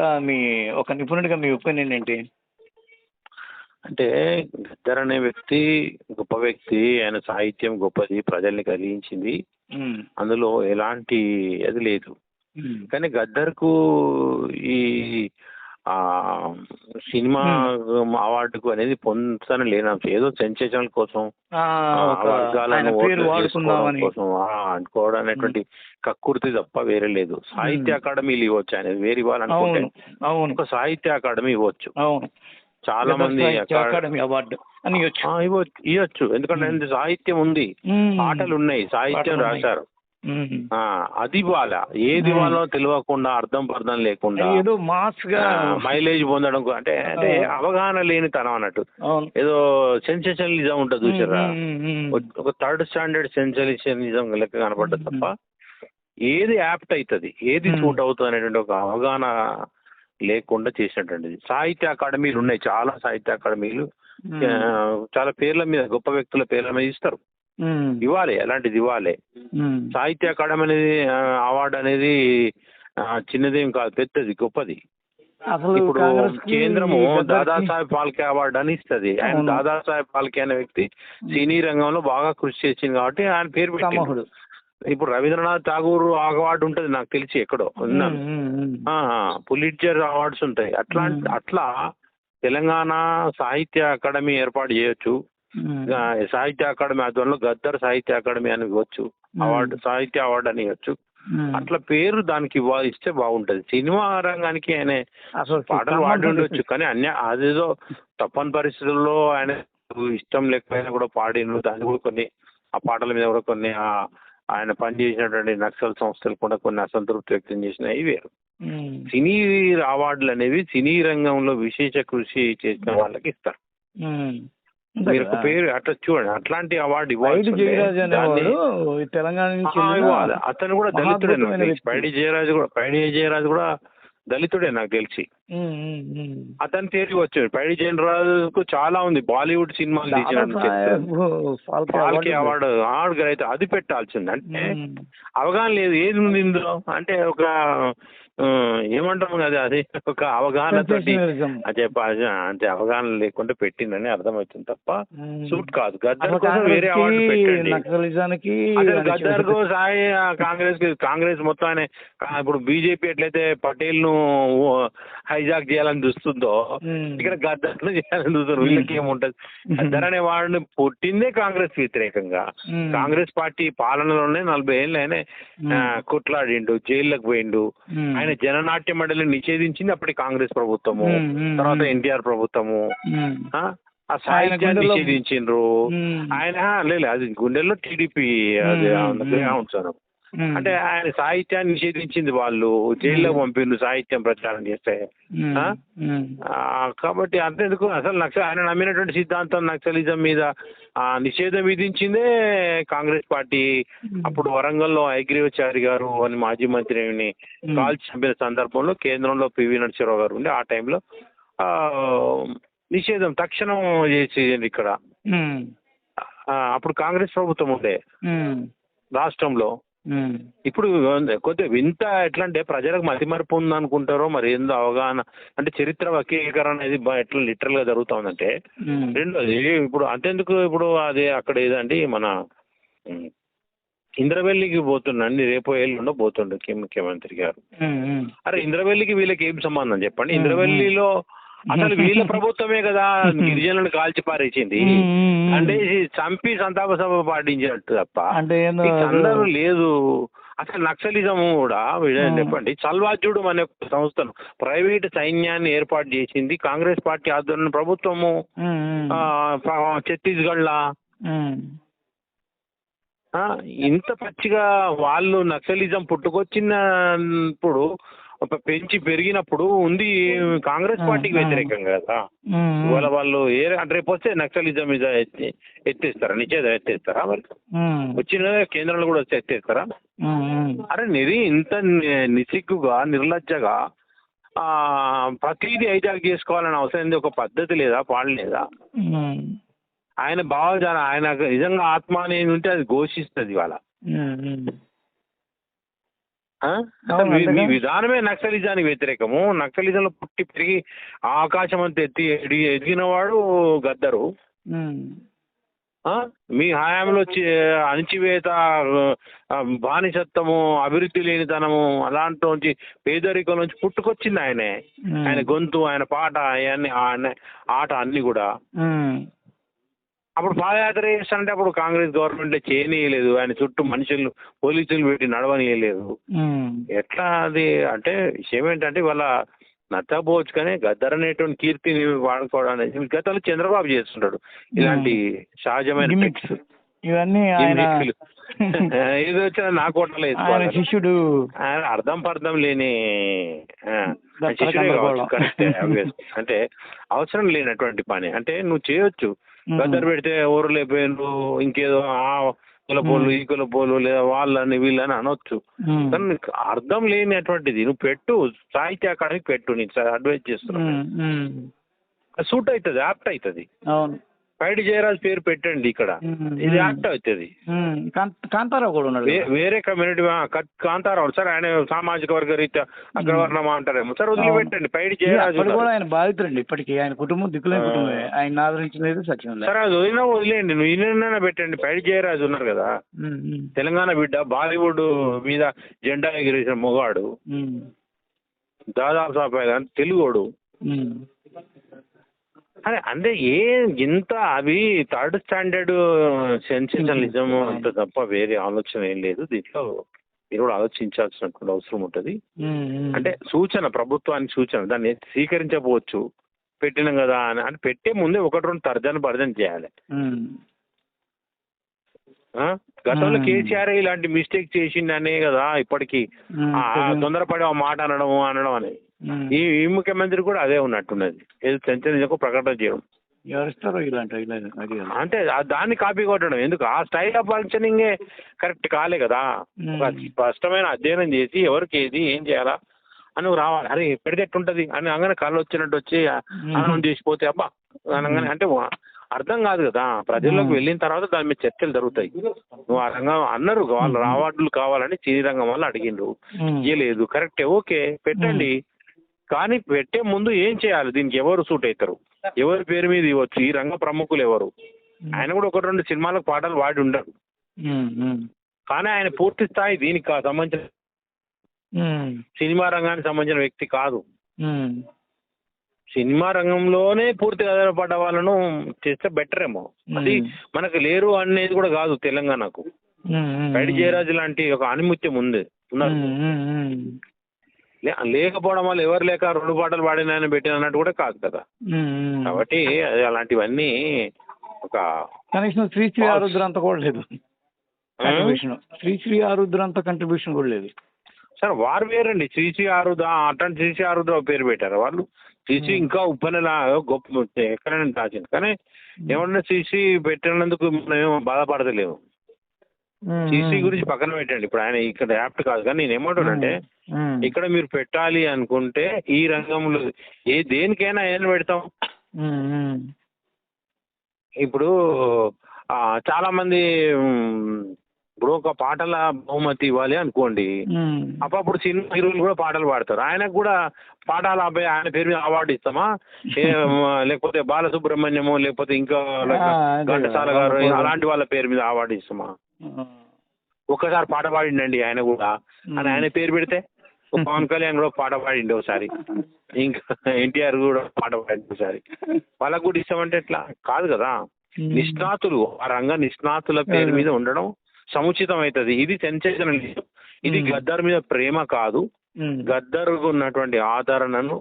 మీ ఒక నిపుణుడిగా మీ ఒపీనియన్ ఏంటి? అంటే గద్దర్ అనే వ్యక్తి గొప్ప వ్యక్తి ఆయన సాహిత్యం గొప్పది ప్రజల్ని కలిగించింది. అందులో ఎలాంటి అది లేదు. కానీ గద్దర్కు ఈ సినిమా అవార్డుకు అనేది పొందుతాను లేను ఏదో సెన్సేషనల్ కోసం వర్గాలను కోసం అనుకోవడం అనేటువంటి కక్కుర్తి తప్ప వేరే లేదు. సాహిత్య అకాడమీలు ఇవ్వచ్చు ఆయన వేరే ఇవ్వాలనుకుంటే ఒక సాహిత్య అకాడమీ ఇవ్వచ్చు. చాలా మంది అకాడమీ అవార్డు అని ఇవ్వచ్చు. ఎందుకంటే సాహిత్యం ఉంది. పాటలు ఉన్నాయి. సాహిత్యం. రాశారు. అది ఇవ్వాలా ఏది ఇవ్వాలో తెలియకుండా అర్థం పర్థం లేకుండా ఏదో మాస్గా మైలేజ్ పొందడం అంటే అంటే అవగాహన లేని తనం అన్నట్టు. ఏదో సెన్సేషనలిజం ఉంటుంది చూసారా. ఒక- థర్డ్ స్టాండర్డ్ సెన్సేషనలిజం లెక్క కనపడ్డది తప్ప ఏది యాప్ట్ అవుతుంది ఏది. సూట్ అవుతుంది అనేటువంటి ఒక అవగాహన లేకుండా చేసినటువంటిది. సాహిత్య అకాడమీలు ఉన్నాయి చాలా సాహిత్య అకాడమీలు. చాలా పేర్ల మీద గొప్ప వ్యక్తుల పేర్ల మీద ఇస్తారు. ఇవ్వాలి అలాంటిది ఇవ్వాలి. సాహిత్య అకాడమీ అనేది అవార్డు అనేది చిన్నదేం కాదు పెద్దది గొప్పది. అసలు ఇప్పుడు కేంద్రము దాదాసాహెబ్ ఫాల్కే అవార్డు అని ఇస్తుంది. ఆయన. దాదాసాహెబ్ ఫాల్కే అనే వ్యక్తి. సినీ రంగంలో బాగా కృషి చేసింది కాబట్టి ఆయన పేరు పెట్టిండు. ఇప్పుడు రవీంద్రనాథ్ ఠాగూర్ అవార్డు ఉంటుంది నాకు తెలిసి ఎక్కడో పులిట్జర్ అవార్డ్స్ ఉంటాయి. అట్లా. అట్లా తెలంగాణ సాహిత్య అకాడమీ ఏర్పాటు చేయొచ్చు. సాహిత్య అకాడమీ ఆధ్వర్యంలో గద్దర్ సాహిత్య అకాడమీ అని ఇవ్వచ్చు అవార్డు సాహిత్య అవార్డు అని ఇవ్వచ్చు. అట్లా పేరు దానికి ఇస్తే బాగుంటది. సినిమా రంగానికి ఆయన అసలు పాటలు పాడి ఉండొచ్చు కానీ అన్య అదేదో తప్పని పరిస్థితుల్లో ఆయన ఇష్టం లేకపోయినా కూడా పాడిను దాన్ని కూడా కొన్ని ఆ పాటల మీద కూడా కొన్ని ఆ- ఆయన పనిచేసినటువంటి నక్సల్ సంస్థలు కూడా కొన్ని అసంతృప్తి వ్యక్తం చేసినాయి వేరు. సినీ అవార్డులు అనేవి సినీ రంగంలో విశేష కృషి చేసిన వాళ్ళకి ఇస్తారు. మీరు ఒక పేరు అట్లా చూడండి. అట్లాంటి అవార్డు ఇవ్వాలి జయరాజ్ అనేవాడు ఈ తెలంగాణ నుంచి అతను కూడా దళితుడే. పైడి జయరాజు కూడా పైడి జయరాజు కూడా దళితుడే నాకు తెలిసి. అతని పేరు వచ్చాడు పైడి జయరాజుకు చాలా ఉంది. బాలీవుడ్ సినిమాలు తీసిన అవార్డు అవార్డు అయితే అది పెట్టాల్సింది. అంటే. అవగాహన లేదు. ఏది ఉంది ఇందులో? అంటే ఒక ఆ, ఏమంటాం కదా అది? ఒక. అదే అంటే అవగాహన లేకుండా పెట్టిందని అర్థమవుతుంది తప్ప. సూట్ కాదు. గద్దర్ కోసం వేరే అవార్డు పెట్టండి. గద్దర్ సాయి కాంగ్రెస్కి కాంగ్రెస్ మొత్తం ఆయన ఇప్పుడు బీజేపీ ఎట్లయితే పటేల్ను హైజాక్ చేయాలని చూస్తుందో. ఇక్కడ గద్దర్ను చేయాలని చూస్తారు వీళ్ళకి ఏముంటది గద్దర్ అనే వాడిని పుట్టిందే కాంగ్రెస్ వ్యతిరేకంగా. కాంగ్రెస్ పార్టీ పాలనలోనే నలభై ఏళ్ళు ఆయన కొట్లాడిండు జైల్లోకి పోయిండు. ఆయన జననాట్య మండలిని నిషేధించింది అప్పటి కాంగ్రెస్ ప్రభుత్వము తర్వాత. ఎన్టీఆర్ ప్రభుత్వము. ఆ? సాహిత్యాన్ని నిషేధించిండ్రు. ఆయన లేదు అది గుండెల్లో టీడీపీ అది అవును, సార్. అంటే ఆయన సాహిత్యాన్ని నిషేధించింది వాళ్ళు. జైల్లో పంపిండు సాహిత్యం ప్రచారం చేస్తే. కాబట్టి అంతేందుకు? అసలు నక్స ఆయన నమ్మినటువంటి సిద్ధాంతం నక్సలిజం మీద ఆ, నిషేధం విధించిందే కాంగ్రెస్ పార్టీ. అప్పుడు వరంగల్లో ఐగ్రీవచారి గారు అని మాజీ మంత్రిని. కాల్చి చంపిన సందర్భంలో కేంద్రంలో పివి నరసింహరావు గారు ఉండి ఆ టైంలో ఆ, నిషేధం తక్షణం చేసేది ఇక్కడ. అప్పుడు కాంగ్రెస్ ప్రభుత్వం ఉండే. రాష్ట్రంలో. ఇప్పుడు కొద్దిగా వింత ఎట్లా అంటే ప్రజలకు మతిమరుపు ఉంది అనుకుంటారో మరి ఏందో అవగాహన అంటే చరిత్ర వకీకరణ అనేది ఎట్లా లిటరల్గా జరుగుతుందంటే ఉమ్. రెండోది ఇప్పుడు అంతెందుకు ఇప్పుడు అది అక్కడ ఏదండి మన ఇంద్రవెల్లికి పోతుండండి రేపు ఎల్లుండో పోతుండు ముఖ్యమంత్రి గారు. అరే ఇంద్రవెల్లికి వీళ్ళకి ఏం సంబంధం చెప్పండి? ఇంద్రవెల్లిలో అసలు వీళ్ళ ప్రభుత్వమే కదా గిరిజనులను కాల్చి పారేసింది. అంటే చంపి సంతాప సభ పాటించినట్టు తప్ప అంటే అందరూ లేదు అసలు నక్సలిజం కూడా. చెప్పండి సల్వాజుడు అనే సంస్థను ప్రైవేట్ సైన్యాన్ని ఏర్పాటు చేసింది కాంగ్రెస్ పార్టీ ఆధ్వర్యంలో ప్రభుత్వము ఉమ్. ఆ, ఇంత పచ్చిగా వాళ్ళు నక్సలిజం పుట్టుకొచ్చినప్పుడు పెంచి పెరిగినప్పుడు ఉంది కాంగ్రెస్ పార్టీకి. వ్యతిరేకం కదా. ఇవాళ వాళ్ళు ఏ రేపు వస్తే నక్సలిజం మీద ఎత్తి ఎత్తేస్తారా నిషేధం ఎత్తేస్తారా మరి. వచ్చిన కేంద్రంలో కూడా వస్తే ఎత్తేస్తారా. అరే నిరి ఇంత నిసిగ్గుగా నిర్లజ్జగా ఆ, ప్రతిదీ హైజాక్ చేసుకోవాలని అవసరం ఏంది ఒక పద్ధతి లేదా పాడలేదా ఉమ్. ఆయన భావజాలం ఆయన నిజంగా ఆత్మ అనేది ఉంటే అది ఘోషిస్తుంది ఇవాళ మీ-. విధానమే నక్సలిజానికి వ్యతిరేకము నక్సలిజంలో పుట్టి పెరిగి ఆకాశం అంత ఎత్తి ఎదిగి ఎదిగినవాడు గద్దరు? మీ హయాంలో వచ్చి అణిచివేత బానిసత్వము అభివృద్ధి లేనితనము అలాంటి నుంచి పేదరికం నుంచి పుట్టుకొచ్చింది ఆయనే. ఆయన గొంతు ఆయన పాట ఆయన ఆట అన్ని కూడా. అప్పుడు పాదయాత్ర చేస్తానంటే అప్పుడు కాంగ్రెస్ గవర్నమెంట్ చేయనీయలేదు. ఆయన చుట్టూ మనుషులు పోలీసులు పెట్టి నడవనీయలేదు. ఎట్లా అది? అంటే విషయం ఏంటంటే ఇవాళ నచ్చకపోవచ్చు కానీ గద్దర్ అనేటువంటి కీర్తిని వాడుకోవడం అనేది గతంలో చంద్రబాబు చేస్తుంటాడు. ఇలాంటి సహజమైన ఇవన్నీ ఆయన. ఇది వచ్చిన నా కోటలో శిష్యుడు. ఆయన అర్థం పర్థం లేని శిష్యుడే. అంటే అవసరం లేనటువంటి పని. అంటే నువ్వు చేయొచ్చు. గద్దర్ పెడితే ఎవరు లేకపోయినరు ఇంకేదో ఆ కులపోలు ఈ కులపోలు లేదా వాళ్ళని వీళ్ళని అనొచ్చు. కానీ నీకు అర్థం లేనటువంటిది నువ్వు పెట్టు. సాహిత్య అకాడమీ పెట్టు. నీకు అడ్వైజ్. ఉమ్. సూట్ అవుతుంది యాప్ట్ అవుతుంది. అవును. పైడి జయరాజ్ పేరు పెట్టండి ఇక్కడ. ఇది. యాప్ట్ అవుతుంది కాంతారావు కూడా ఉన్నాడు వేరే కమ్యూనిటీ కాంతారావు సార్ ఆయన సామాజిక వర్గ రీత్యా అగ్రవర్ణమా అంటారేమో సార్ వదిలిపెట్టండి పైడి జయరాజు. కూడా ఆయన బాధితుడండి ఇప్పటికీ ఆయన కుటుంబం దిక్కులేని ఆ. కుటుంబమే ఆయన ఆదరించినది సత్యం సార్ అది వదిలినా వదిలేయండి నువ్వు ఈయనైనా పెట్టండి పైడి జయరాజు ఉన్నారు కదా. తెలంగాణ బిడ్డ బాలీవుడ్ మీద జెండా ఎగిరేసిన మొగాడు. దాదాపు కానీ తెలుగోడు. అరే అంటే ఏ ఇంత అవి థర్డ్ స్టాండర్డ్ సెన్సేషనలిజం అంత తప్ప వేరే ఆలోచన ఏం లేదు దీంట్లో మీరు కూడా ఆలోచించాల్సినటువంటి అవసరం ఉంటుంది ఉమ్. ఉమ్. అంటే సూచన ప్రభుత్వానికి సూచన దాన్ని స్వీకరించకపోవచ్చు పెట్టినాం కదా అని అంటే పెట్టే ముందే ఒకటి రెండు తర్జన భర్జన చేయాలి. ఆ? గతంలో. కేసీఆర్ ఇలాంటి మిస్టేక్ చేసిండనే కదా ఇప్పటికీ తొందరపడి ఆ మాట అనడం అనడం అని ఉమ్. ఈ ఈ ముఖ్యమంత్రి కూడా అదే ఉన్నట్టున్నది. ఏదో సెంచరీ ప్రకటన చేయడం. ఎవరిస్తారో ఇలాంటి. అంటే దాన్ని కాపీ కొట్టడం. ఎందుకు? ఆ స్టైల్ ఆఫ్ ఫంక్షనింగే కరెక్ట్ కాలే కదా. స్పష్టమైన అధ్యయనం చేసి ఎవరికి ఏది ఏం చేయాలా అని రావాలి. అరే పెడితే ఎట్టుంటది అని అనగానే కళ్ళు వచ్చినట్టు వచ్చి అన్నం చేసిపోతే అబ్బా అనగానే అంటే అర్థం కాదు కదా. ప్రజల్లోకి. వెళ్ళిన తర్వాత దాని మీద చర్చలు జరుగుతాయి. నువ్వు ఆ రంగం అన్నారు వాళ్ళు రావార్డులు కావాలని సినీ రంగం వాళ్ళు అడిగిండ్రు. ఇయ్యలేదు. కరెక్టే. ఓకే. పెట్టండి. కానీ పెట్టే ముందు ఏం చేయాలి? దీనికి ఎవరు సూట్ అవుతారు? ఎవరి పేరు మీద ఇవ్వచ్చు? ఈ రంగ ప్రముఖులు ఎవరు? ఆయన కూడా ఒకటి రెండు సినిమాలకు పాటలు పాడి ఉండరు. కానీ ఆయన పూర్తి స్థాయి దీనికి సంబంధించిన. సినిమా రంగానికి సంబంధించిన వ్యక్తి కాదు. సినిమా రంగంలోనే పూర్తిగా ఆధారపడ్డ వాళ్ళను చేస్తే బెటర్ ఏమో. అది. మనకు లేరు అనేది కూడా కాదు తెలంగాణకు. పైడి జయరాజు లాంటి ఒక ఆనిముత్యం ఉంది. ఉన్నారు. లేకపోవడం వల్ల ఎవరు లేక రెండు పాటలు పాడిన ఆయన పెట్టిన అన్నట్టు కూడా కాదు కదా. కాబట్టి అది అలాంటివన్నీ ఒక కనీసం శ్రీ శ్రీ ఆరుద్ర అంత కూడా లేదు? కంట్రిబ్యూషన్ శ్రీ శ్రీ ఆరుద్ర అంత కంట్రిబ్యూషన్ కూడా లేదు. సార్ వారు వేరండి. శ్రీశ్రీ ఆరుద్ర అట్లాంటి శ్రీశ్రీ ఆరుద్ర పేరు పెట్టారు. వాళ్ళు శ్రీశ్రీ ఇంకా ఉప్పనలా గొప్ప ఎక్కడైనా దాచింది. కానీ ఏమన్నా శ్రీశ్రీ పెట్టినందుకు మనం ఏమో బాధపడతలేము. శ్రీశ్రీ గురించి పక్కన పెట్టండి ఇప్పుడు ఆయన ఇక్కడ యాప్ట్ కాదు కానీ నేను ఏమంటానంటే ఉమ్. ఇక్కడ మీరు పెట్టాలి అనుకుంటే ఈ రంగంలో ఏ దేనికైనా ఏం పెడతాం. ఇప్పుడు చాలా మంది ఇప్పుడు ఒక పాటల బహుమతి ఇవ్వాలి అనుకోండి. అప్పుడు సినిమా హీరోలు కూడా పాటలు పాడతారు ఆయనకు కూడా పాఠాల అబ్బాయి ఆయన పేరు మీద అవార్డు ఇస్తామా లేకపోతే బాలసుబ్రహ్మణ్యము లేకపోతే ఇంకా ఘంటసాల. గారు అలాంటి వాళ్ళ పేరు మీద అవార్డు ఇస్తామా. ఒక్కసారి పాట పాడిండండి ఆయన కూడా. అని ఆయన పేరు పెడితే పవన్ కళ్యాణ్ కూడా పాట పాడిండి ఒకసారి. ఇంకా ఎన్టీఆర్ కూడా పాట పాడింది ఒకసారి. వాళ్ళకు కూడా ఇస్తామంటే ఎట్లా? కాదు కదా. నిష్ణాతులు. ఆ రంగ నిష్ణాతుల పేరు మీద ఉండడం సముచితం అవుతుంది ఇది సెన్సేషనలిజం ఇది. గద్దర్ మీద ప్రేమ కాదు. ఉమ్. గద్దర్కు ఉన్నటువంటి ఆదరణను.